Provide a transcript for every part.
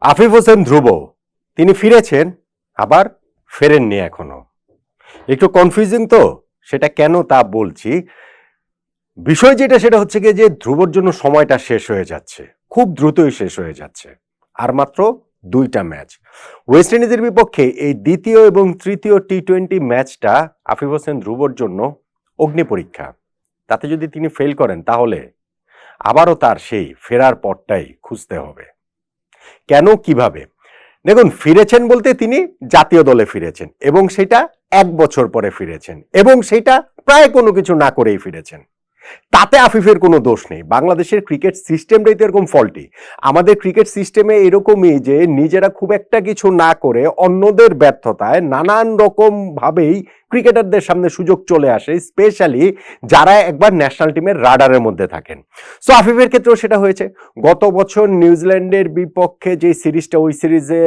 আফিফ হোসেন ধ্রুব। তিনি ফিরেছেন, আবার ফেরেননি এখনও। একটু কনফিউজিং তো, সেটা কেন তা বলছি। বিষয় যেটা, সেটা হচ্ছে গিয়ে যে ধ্রুবর জন্য সময়টা শেষ হয়ে যাচ্ছে। খুব দ্রুতই শেষ হয়ে যাচ্ছে। আর মাত্র দুইটা ম্যাচ। ওয়েস্ট ইন্ডিজের বিপক্ষে এই দ্বিতীয় এবং তৃতীয় টি টোয়েন্টি ম্যাচটা আফিফ হোসেন ধ্রুবর জন্য অগ্নি পরীক্ষা। তাতে যদি তিনি ফেল করেন, তাহলে আবারও তার সেই ফেরার পথটাই খুঁজতে হবে। কেন, কীভাবে? দেখুন, ফিরেছেন বলতে তিনি জাতীয় দলে ফিরেছেন এবং সেটা এক বছর পরে ফিরেছেন এবং সেটা প্রায় কোনো কিছু না করেই ফিরেছেন। তাতে আফিফের কোনো দোষ নেই। বাংলাদেশের ক্রিকেট সিস্টেমটাই তো এরকম ফল্টি। আমাদের ক্রিকেট সিস্টেমে এরকমই যে নিজেরা খুব একটা কিছু না করে অন্যদের ব্যর্থতায় নানান রকম ভাবেই ক্রিকেটারদের সামনে সুযোগ চলে আসে, স্পেশালি যারা একবার ন্যাশনাল টিমের রাডারের মধ্যে থাকেন। সো আফিফের ক্ষেত্রেও সেটা হয়েছে। গত বছর নিউজিল্যান্ডের বিপক্ষে যে সিরিজটা, ওই সিরিজে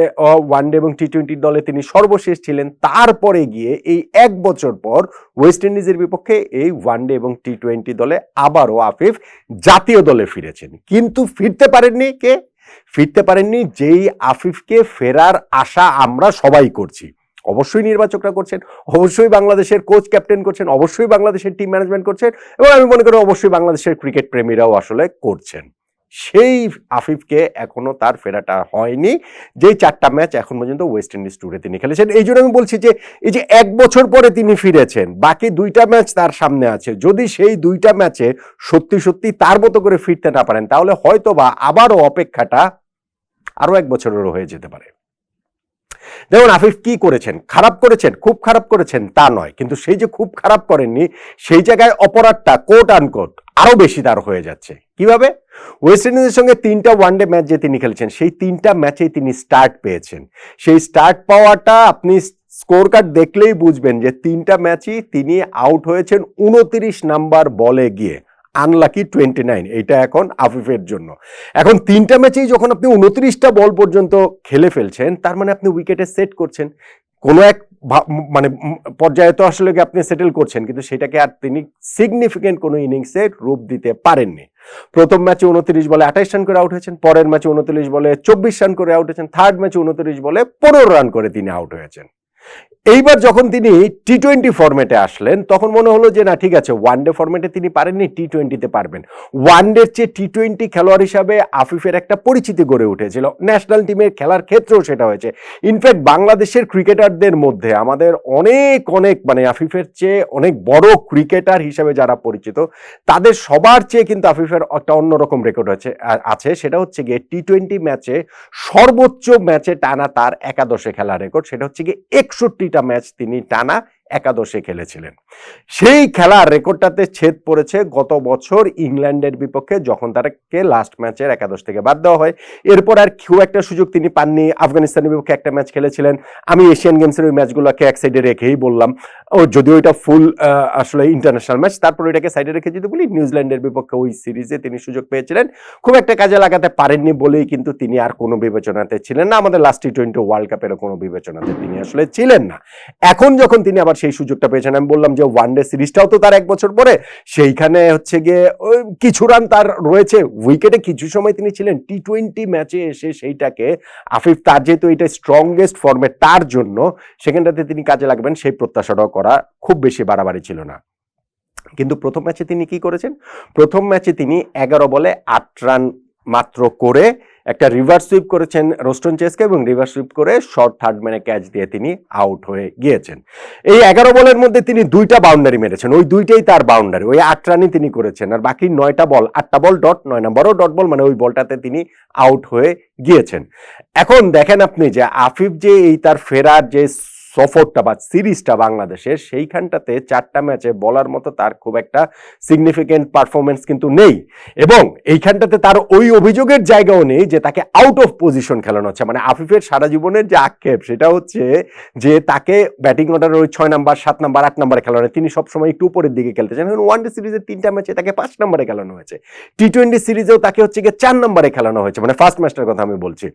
ওয়ান ডে এবং টি টোয়েন্টি দলে তিনি সর্বশেষ ছিলেন। তারপরে গিয়ে এই এক বছর পর ওয়েস্ট ইন্ডিজের বিপক্ষে এই ওয়ান ডে এবং টি টোয়েন্টি দলে আবারও আফিফ জাতীয় দলে ফিরেছেন। কিন্তু ফিরতে পারেননি কে? ফিরতে পারেননি যেই আফিফকে ফেরার আশা আমরা সবাই করছি। অবশ্যই নির্বাচকরা করছেন, অবশ্যই বাংলাদেশের কোচ ক্যাপ্টেন করছেন, অবশ্যই বাংলাদেশের টিম ম্যানেজমেন্ট করছেন এবং আমি মনে করি অবশ্যই বাংলাদেশের ক্রিকেট প্রেমীরাও আসলে করছেন। সেই আফিফকে এখনও তার ফেরাটা হয়নি। যেই চারটা ম্যাচ এখন পর্যন্ত ওয়েস্ট ইন্ডিজ ট্যুরে তিনি খেলেছেন। এই জন্য আমি বলছি যে, এই যে এক বছর পরে তিনি ফিরেছেন, বাকি দুইটা ম্যাচ তার সামনে আছে। যদি সেই দুইটা ম্যাচে সত্যি সত্যি তার মতো করে ফিরতে না পারেন, তাহলে হয়তো বা আবারও অপেক্ষাটা আরও এক বছরেরও হয়ে যেতে পারে। দেখুন আফিফ কি করেছেন? খারাপ করেছেন, খুব খারাপ করেছেন তা নয়। কিন্তু সেই যে খুব খারাপ করেননি, সেই জায়গায় অপরাধটা কোট আনকোট আরও বেশি তার হয়ে যাচ্ছে। কীভাবে? ওয়েস্ট ইন্ডিজের সঙ্গে তিনটা ওয়ানডে ম্যাচ যে তিনি খেলেছেন, সেই তিনটা ম্যাচেই তিনি স্টার্ট পেয়েছেন। সেই স্টার্ট পাওয়াটা আপনি স্কোর কার্ড দেখলেই বুঝবেন যে তিনটা ম্যাচই তিনি আউট হয়েছেন উনত্রিশ নাম্বার বলে গিয়ে। আনলাকি টোয়েন্টি নাইন এইটা এখন আফিফের জন্য। এখন তিনটা ম্যাচেই যখন আপনি উনত্রিশটা বল পর্যন্ত খেলে ফেলছেন, তার মানে আপনি উইকেটে সেট করছেন। কোনো এক মানে পর্যায়ে তো আসলে আপনি সেটেল করছেন, কিন্তু সেটাকে আর তিনি সিগনিফিকেন্ট কোনো ইনিংসে রূপ দিতে পারেননি। প্রথম ম্যাচে উনত্রিশ বলে আঠাইশ রান করে আউট হয়েছেন, পরের ম্যাচে উনত্রিশ বলে চব্বিশ রান করে আউট হয়েছেন থার্ড ম্যাচে উনত্রিশ বলে পনেরো রান করে তিনি আউট হয়েছেন। এইবার যখন তিনি টি টোয়েন্টি ফরম্যাটে আসলেন, তখন মনে হলো যে, না, ঠিক আছে ওয়ান ডে ফরম্যাটে তিনি পারেননি টি টোয়েন্টিতে পারবেন। ওয়ান ডের চেয়ে টি টোয়েন্টি খেলোয়াড় হিসাবে আফিফের একটা পরিচিতি গড়ে উঠেছিল। ন্যাশনাল টিমের খেলার ক্ষেত্রেও সেটা হয়েছে। ইনফ্যাক্ট বাংলাদেশের ক্রিকেটারদের মধ্যে আমাদের অনেক অনেক মানে আফিফের চেয়ে অনেক বড় ক্রিকেটার হিসাবে যারা পরিচিত, তাদের সবার চেয়ে কিন্তু আফিফের একটা অন্যরকম রেকর্ড আছে আছে। সেটা হচ্ছে গিয়ে টি টোয়েন্টি ম্যাচে সর্বোচ্চ ম্যাচে টানা তার একাদশে খেলার রেকর্ড সেটা হচ্ছে গিয়ে একষট্টিটা ম্যাচ তিনি টানা একাদশে খেলেছিলেন। সেই খেলার রেকর্ডটাতে ছেদ পড়েছে গত বছর ইংল্যান্ডের বিপক্ষে যখন তাকে লাস্ট ম্যাচের একাদশ থেকে বাদ দেওয়া হয়। এরপর আর খুব একটা সুযোগ তিনি পাননি। আফগানিস্তানের বিপক্ষে একটা ম্যাচ খেলেছিলেন। আমি এশিয়ান গেমসের ওই ম্যাচগুলোকে এক সাইডে রেখেই বললাম। ও যদিও এটা ফুল আসলে ইন্টারন্যাশনাল ম্যাচ তারপর এটাকে সাইডে রেখে যদি বলি নিউজিল্যান্ডের বিপক্ষে ওই সিরিজে তিনি সুযোগ পেয়েছিলেন। খুব একটা কাজে লাগাতে পারেননি বলেই কিন্তু তিনি আর কোনো বিবেচনাতে ছিলেন না। আমাদের লাস্ট টি টোয়েন্টি ওয়ার্ল্ড কাপেরও কোনো বিবেচনাতে তিনি আসলে ছিলেন না। এখন যখন তিনি আবার সেই সুযোগটা পেয়েছেন। আমি বললাম যে ওয়ান ডে সিরিজটাও তো তার এক বছর পরে, সেইখানে হচ্ছে গিয়ে কিছু রান তার রয়েছে। উইকেটে কিছু সময় তিনি ছিলেন টি টোয়েন্টি ম্যাচে এসে সেইটাকে আফিফ তার যেহেতু এটা স্ট্রংগেস্ট ফর্মে তার জন্য, সেখানটাতে তিনি কাজে লাগবেন, সেই প্রত্যাশাটাও করা খুব বেশি বাড়াবাড়ি ছিল না। কিন্তু প্রথম ম্যাচে তিনি কি করেছেন? প্রথম ম্যাচে তিনি এগারো বলে আট রান মাত্র করে একটা রিভার্স সুইপ করেছেন রোস্টন চেসকে এবং রিভার্স সুইপ করে শর্ট থার্ড ম্যানে ক্যাচ দিয়ে তিনি আউট হয়ে গিয়েছেন। এই এগারো বলের মধ্যে তিনি দুইটা বাউন্ডারি মেরেছেন। ওই দুইটাই তার বাউন্ডারি ওই আট রানই তিনি করেছেন আর বাকি নয়টা বল, আটটা বল ডট নয় নম্বরও ডট বল মানে ওই বলটাতে তিনি আউট হয়ে গিয়েছেন। এখন দেখেন আপনি যে আফিফ যে এই তার ফেরার যে সফরটা বা সিরিজটা বাংলাদেশের, সেইখানটাতে চারটা ম্যাচে বলার মতো তার খুব একটা সিগনিফিকেন্ট পারফরমেন্স কিন্তু নেই। এবং এইখানটাতে তার ওই অভিযোগের জায়গাও নেই যে তাকে আউট অফ পজিশন খেলানো হচ্ছে। মানে আফিফের সারা জীবনের যে আক্ষেপ, সেটা হচ্ছে যে তাকে ব্যাটিং অর্ডার ওই ছয় নাম্বার সাত নাম্বার আট নাম্বারে খেলানো। তিনি সবসময় একটু উপরের দিকে খেলতে চান। ওয়ান ডে সিরিজের তিনটা ম্যাচে তাকে পাঁচ নাম্বারে খেলানো হয়েছে। টি টোয়েন্টি সিরিজেও তাকে হচ্ছে গিয়ে চার নাম্বারে খেলানো হয়েছে। মানে ফার্স্ট ম্যাচটার কথা আমি বলছি।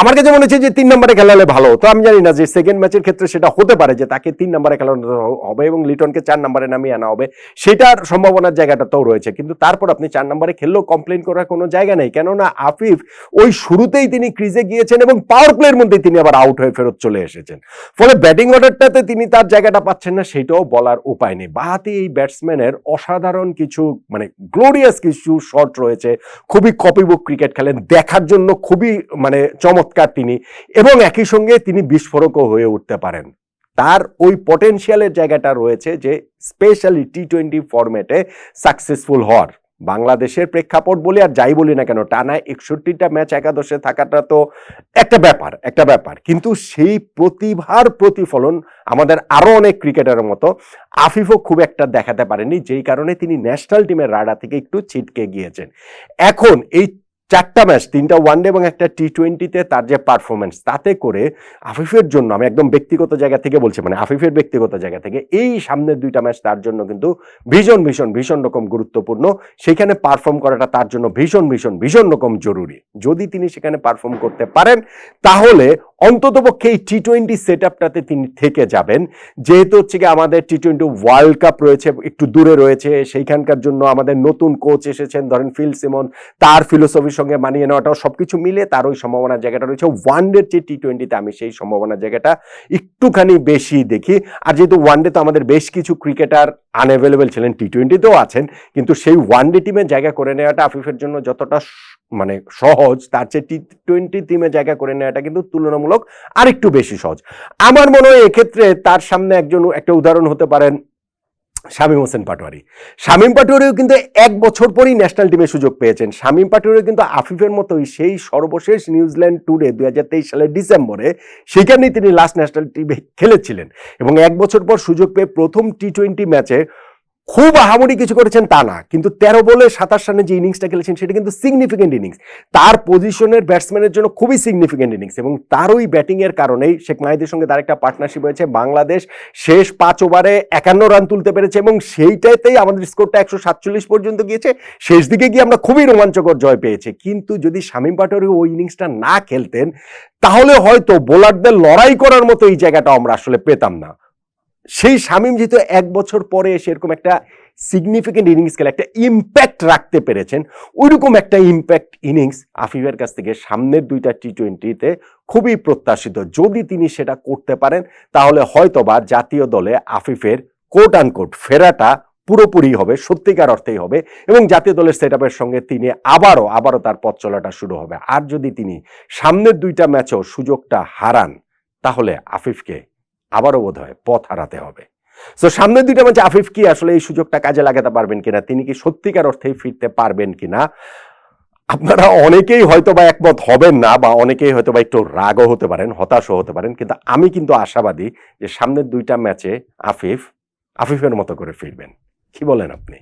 আমার কাছে মনে হচ্ছে যে তিন নাম্বারে খেলালে ভালো তো আমি জানি না যে সেকেন্ড ম্যাচের ক্ষেত্রে সেটা হতে পারে যে তাকে তিন নম্বরে খেলানো হবে এবং লিটনকে চার নম্বরে নামিয়ে আনা হবে, সেটার সম্ভাবনার জায়গাটাতেও রয়েছে। কিন্তু তারপর আপনি চার নম্বরে খেললেও কমপ্লেন করার কোনো জায়গা নেই। কেননা আফিফ ওই শুরুতেই তিনি ক্রিজে গিয়েছেন এবং পাওয়ার প্লের মধ্যে তিনি আবার আউট হয়ে ফেরত চলে এসেছেন। ফলে ব্যাটিং অর্ডারটাতে তিনি তার জায়গাটা পাচ্ছেন না, সেটাও বলার উপায় নেই। বাহাতি এই ব্যাটসম্যানের অসাধারণ কিছু মানে গ্লোরিয়াস কিছু শট রয়েছে। খুবই কপিবুক ক্রিকেট খেলেন। দেখার জন্য খুবই মানে চমৎকার তিনি। এবং একই সঙ্গে তিনি বিস্ফোরকও হয়ে উঠতে পারেন। তার ওই পটেনশিয়ালের জায়গাটা রয়েছে যে স্পেশালি টি টোয়েন্টি ফরম্যাটে সাকসেসফুল হওয়ার। বাংলাদেশের প্রেক্ষাপট বলি আর যাই বলি না কেন, টানা একষট্টিটা ম্যাচ একাদশে থাকাটা তো একটা ব্যাপার একটা ব্যাপার। কিন্তু সেই প্রতিভার প্রতিফলন আমাদের আরও অনেক ক্রিকেটারের মতো আফিফও খুব একটা দেখাতে পারেনি, যেই কারণে তিনি ন্যাশনাল টিমের রাডা থেকে একটু ছিটকে গিয়েছেন। এখন এই চারটা ম্যাচ, তিনটা ওয়ানডে এবং একটা টি টোয়েন্টিতে তার যে পারফরমেন্স তাতে করে আফিফের জন্য আমি একদম ব্যক্তিগত জায়গা থেকে বলছি মানে আফিফের ব্যক্তিগত জায়গা থেকে এই সামনের দুইটা ম্যাচ তার জন্য কিন্তু ভীষণ ভীষণ ভীষণ রকম গুরুত্বপূর্ণ। সেখানে পারফর্ম করাটা তার জন্য ভীষণ ভীষণ ভীষণ রকম জরুরি। যদি তিনি সেখানে পারফর্ম করতে পারেন, তাহলে অন্ততপক্ষে এই টি টোয়েন্টি সেট আপটাতে তিনি থেকে যাবেন। যেহেতু হচ্ছে কি আমাদের টি টোয়েন্টি ওয়ার্ল্ড কাপ রয়েছে, একটু দূরে রয়েছে, সেইখানকার জন্য আমাদের নতুন কোচ এসেছেন, ধরেন ফিল সিমন, তার ফিলোসফির সঙ্গে মানিয়ে নেওয়াটাও সব কিছু মিলে তার ওই সম্ভাবনার জায়গাটা রয়েছে। ওয়ানডের যে টি টোয়েন্টিতে আমি সেই সম্ভাবনার জায়গাটা একটুখানি বেশি দেখি। আর যেহেতু ওয়ান ডে তো আমাদের বেশ কিছু ক্রিকেটার আনঅ্যাভেলেবেল ছিলেন টি টোয়েন্টিতেও আছেন, কিন্তু সেই ওয়ান ডে টিমের জায়গা করে নেওয়াটা আফিফের জন্য যতটা মানে সহজ, তার চেয়ে টি টোয়েন্টি টিমে জায়গা করে নেওয়াটা কিন্তু তুলনামূলক আরেকটু বেশি সহজ। আমার মনে হয় এক্ষেত্রে তার সামনে একজন একটা উদাহরণ হতে পারেন শামীম হোসেন পাটোয়ারি। শামীম পাটোয়ারিও কিন্তু এক বছর পরই ন্যাশনাল টিমে সুযোগ পেয়েছেন। শামীম পাটোয়ারিও কিন্তু আফিফের মতোই সেই সর্বশেষ নিউজিল্যান্ড ট্যুরে দুই হাজার তেইশ সালের ডিসেম্বরে সেখানেই তিনি লাস্ট ন্যাশনাল টিমে খেলেছিলেন। এবং এক বছর পর সুযোগ পেয়ে প্রথম টি টোয়েন্টি ম্যাচে খুব আহামরি কিছু করেছেন তা না, কিন্তু তেরো বলে সাতাশ রানে যে ইনিংসটা খেলেছেন সেটা কিন্তু সিগনিফিকেন্ট ইনিংস তার পজিশনের ব্যাটসম্যানের জন্য খুবই সিগনিফিকেন্ট ইনিংস এবং তার ওই ব্যাটিংয়ের কারণেই শেখ মাহিদের সঙ্গে তার একটা পার্টনারশিপ হয়েছে। বাংলাদেশ শেষ পাঁচ ওভারে একান্ন রান তুলতে পেরেছে এবং সেইটাতেই আমাদের স্কোরটা একশো সাতচল্লিশ পর্যন্ত গিয়েছে। শেষ দিকে গিয়ে আমরা খুবই রোমাঞ্চকর জয় পেয়েছি। কিন্তু যদি শামীম পাটোয়ারি ওই ইনিংসটা না খেলতেন, তাহলে হয়তো বোলারদের লড়াই করার মতো এই জায়গাটা আমরা আসলে পেতাম না। সেই শামীম যেহেতু এক বছর পরে এসে এরকম একটা সিগনিফিকেন্ট ইনিংস খেলে, একটা ইম্প্যাক্ট রাখতে পেরেছেন, ওইরকম একটা ইম্প্যাক্ট ইনিংস আফিফের কাছ থেকে সামনের দুইটা টি টোয়েন্টিতে খুবই প্রত্যাশিত। যদি তিনি সেটা করতে পারেন, তাহলে হয়তোবা জাতীয় দলে আফিফের কোট আনকোট ফেরাটা পুরোপুরি হবে, সত্যিকার অর্থেই হবে এবং জাতীয় দলের সেট সঙ্গে তিনি আবারও আবারও তার পথ চলাটা শুরু হবে। আর যদি তিনি সামনের দুইটা ম্যাচেও সুযোগটা হারান, তাহলে আফিফকে আবারও বোধ হয় পথ হারাতে হবে। তো সামনের দুইটা ম্যাচে আফিফ কি আসলে এই সুযোগটা কাজে লাগাতে পারবেন কিনা, তিনি কি সত্যিকার অর্থেই ফিরতে পারবেন কিনা, আপনারা অনেকেই হয়তো বা একমত হবেন না বা অনেকেই হয়তো বা একটু রাগও হতে পারেন, হতাশও হতে পারেন, কিন্তু আমি কিন্তু আশাবাদী যে সামনের দুইটা ম্যাচে আফিফ, আফিফের মতো করে ফিরবেন। কি বলেন আপনি?